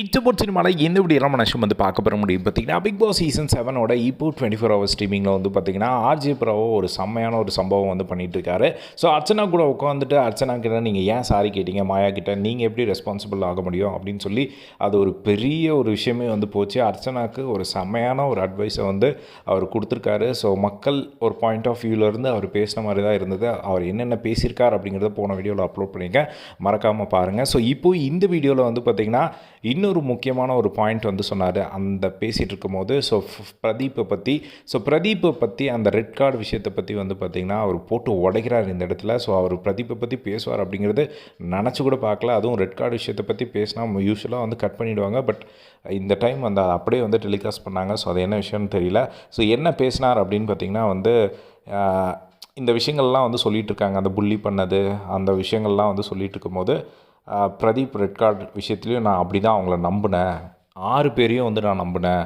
இச்சபோட் சினிமாவில் எந்த இப்படி எல்லாம் மனுஷன் வந்து பார்க்க பெற முடியும்? பார்த்தீங்கன்னா பிக் பாஸ் சீசன் செவனோட இப்போ டுவெண்ட்டி ஃபோர் ஹவர்ஸ் ஸ்ட்ரீமிங்கில் வந்து பார்த்தீங்கன்னா ஆர்ஜே ப்ராவோ ஒரு செம்மையான ஒரு சம்பவம் வந்து பண்ணிட்டு இருக்காரு ஸோ அர்ச்சனா கூட உட்காந்துட்டு அர்ச்சனா கிட்ட நீங்கள் ஏன் சாரி கேட்டீங்க? மாயா கிட்ட நீங்கள் எப்படி ரெஸ்பான்சிபிள் ஆக முடியும்? அப்படின்னு சொல்லி அது ஒரு பெரிய ஒரு விஷயமே வந்து போச்சு. அர்ச்சனாக்கு ஒரு செம்மையான ஒரு அட்வைஸை வந்து அவர் கொடுத்துருக்காரு. ஸோ மக்கள் ஒரு பாயிண்ட் ஆஃப் வியூவிலேருந்து அவர் பேசின மாதிரி தான் இருந்தது. அவர் என்னென்ன பேசியிருக்கார் அப்படிங்கிறத போன வீடியோவில் அப்லோட் பண்ணியிருக்கேன். மறக்காமல் பாருங்கள் ஸோ இப்போ இந்த வீடியோவில் வந்து பார்த்திங்கன்னா இன்னொரு முக்கியமான ஒரு பாயிண்ட் வந்து சொன்னார். அந்த பேசிகிட்டு இருக்கும்போது ஸோ பிரதீப்பை பற்றி ஸோ பிரதீப்பை பற்றி அந்த ரெட் கார்டு விஷயத்தை பற்றி வந்து பார்த்திங்கன்னா அவர் போட்டு உடைக்கிறார் இந்த இடத்துல. ஸோ அவர் பிரதீப்பை பற்றி பேசுவார் அப்படிங்கிறது நினச்சி கூட பார்க்கல. அதுவும் ரெட் கார்டு விஷயத்தை பற்றி பேசினா யூஸ்வலாக வந்து கட் பண்ணிவிடுவாங்க பட் இந்த டைம் அந்த அப்படியே வந்து டெலிகாஸ்ட் பண்ணாங்க. ஸோ அது என்ன விஷயம்னு தெரியல. ஸோ என்ன பேசினார் அப்படின்னு பார்த்திங்கன்னா வந்து இந்த விஷயங்கள்லாம் வந்து சொல்லிகிட்டு இருக்காங்க. அந்த புள்ளி பண்ணது அந்த விஷயங்கள்லாம் வந்து சொல்லிகிட்டு இருக்கும்போது பிரதீப் ரெட் கார்டு விஷயத்துலையும் நான் அப்படி தான் அவங்கள நம்பினேன். ஆறு பேரையும் வந்து நான் நம்பினேன்.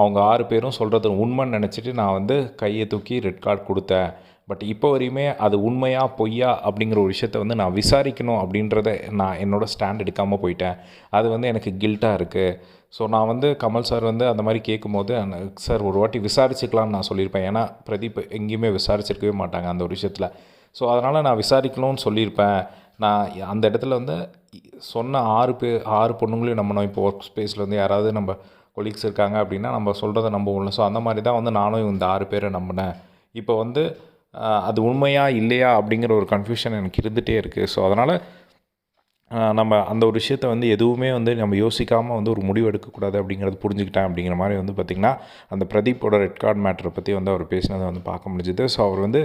அவங்க ஆறு பேரும் சொல்கிறது உண்மைன்னு நினச்சிட்டு நான் வந்து கையை தூக்கி ரெட் கார்டு கொடுத்தேன். பட் இப்போ வரையுமே அது உண்மையா பொய்யா அப்படிங்கிற ஒரு விஷயத்த வந்து நான் விசாரிக்கணும் அப்படின்றத நான் என்னோடய ஸ்டாண்ட் எடுக்காமல் போயிட்டேன். அது வந்து எனக்கு கில்ட்டாக இருக்குது ஸோ நான் வந்து கமல் சார் வந்து அந்த மாதிரி கேட்கும்போது சார் ஒரு வாட்டி விசாரிச்சுக்கலாம்னு நான் சொல்லியிருப்பேன். ஏன்னா பிரதீப் எங்கேயுமே விசாரிச்சிருக்கவே மாட்டாங்க அந்த ஒரு விஷயத்தில். ஸோ அதனால் நான் விசாரிக்கணும்னு சொல்லியிருப்பேன். நான் அந்த இடத்துல வந்து சொன்ன ஆறு பேர் ஆறு பொண்ணுங்களையும் நம்பணும் இப்போ ஒர்க் ஸ்பேஸில் வந்து யாராவது நம்ம கொலீக்ஸ் இருக்காங்க அப்படின்னா நம்ம சொல்கிறத நம்புவோம்ல. ஸோ அந்த மாதிரி தான் வந்து நானும் இந்த ஆறு பேரை நம்பினேன். இப்போ வந்து அது உண்மையா இல்லையா அப்படிங்கிற ஒரு கன்ஃபியூஷன் எனக்கு இருந்துகிட்டே இருக்குது ஸோ அதனால் நம்ம அந்த ஒரு விஷயத்த வந்து எதுவுமே வந்து நம்ம யோசிக்காமல் வந்து ஒரு முடிவு எடுக்கக்கூடாது அப்படிங்கிறது புரிஞ்சுக்கிட்டேன் அப்படிங்கிற மாதிரி வந்து பார்த்திங்கன்னா அந்த பிரதீப்போட ரெட் கார்டு மேட்டரை பற்றி வந்து அவர் பேசினதை வந்து பார்க்க முடிஞ்சுது. ஸோ அவர் வந்து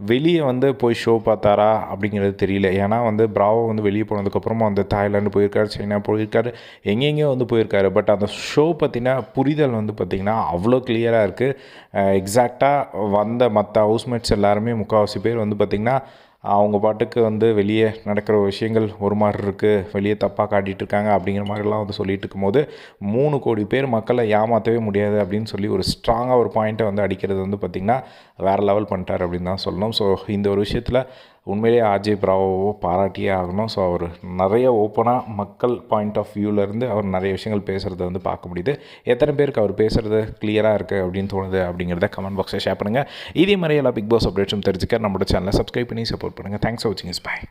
வெளியே வந்து போய் ஷோ பார்த்தாரா அப்படிங்கிறது தெரியல. ஏன்னா வந்து பிராவோ வந்து வெளியே போனதுக்கப்புறமா வந்து தாய்லாந்து போயிருக்காரு சைனா போயிருக்காரு எங்கெங்கேயோ வந்து போயிருக்காரு. பட் அந்த ஷோ பார்த்திங்கன்னா புரிதல் வந்து பார்த்திங்கன்னா அவ்வளோ கிளியராக இருக்குது எக்ஸாக்டாக வந்த மற்ற ஹவுஸ்மேட்ஸ் எல்லாருமே முக்கால்வாசி பேர் வந்து பார்த்திங்கன்னா அவங்க பாட்டுக்கு வந்து வெளியே நடக்கிற விஷயங்கள் ஒரு மாதிரி இருக்குது வெளியே தப்பாக காட்டிகிட்டு இருக்காங்க அப்படிங்கிற மாதிரிலாம் வந்து சொல்லிட்டு இருக்கும்போது மூணு கோடி பேர் மக்களை ஏமாற்றவே முடியாது அப்படின்னு சொல்லி ஒரு ஸ்ட்ராங்காக ஒரு பாயிண்ட்டை வந்து அடிக்கிறது வந்து பார்த்திங்கன்னா வேறு லெவல் பண்ணிட்டார் அப்படின்னு தான் சொல்லணும். ஸோ இந்த ஒரு விஷயத்தில் உண்மையிலேயே ஆர்ஜே பிராவோவோ பாராட்டியே ஆகணும். ஸோ அவர் நிறைய ஓப்பனாக மக்கள் பாயிண்ட் ஆஃப் வியூவிலேருந்து அவர் நிறைய விஷயங்கள் பேசுகிறத வந்து பார்க்க முடியுது. எத்தனை பேருக்கு அவர் பேசுகிறது கிளியராக இருக்குது அப்படின்னு தோணுது அப்படிங்கிறத கமெண்ட் பாக்ஸில் ஷேர் பண்ணுங்கள் இதே மாதிரி எல்லா பிக் பாஸ் அப்டேட்ஸும் தெரிஞ்சுக்க நம்மளோட சேனலை சப்ஸ்கிரைப் பண்ணி சப்போர்ட் பண்ணுங்கள் தேங்க்ஸ் ஃபார் வாட்சிங் இஸ் பாய்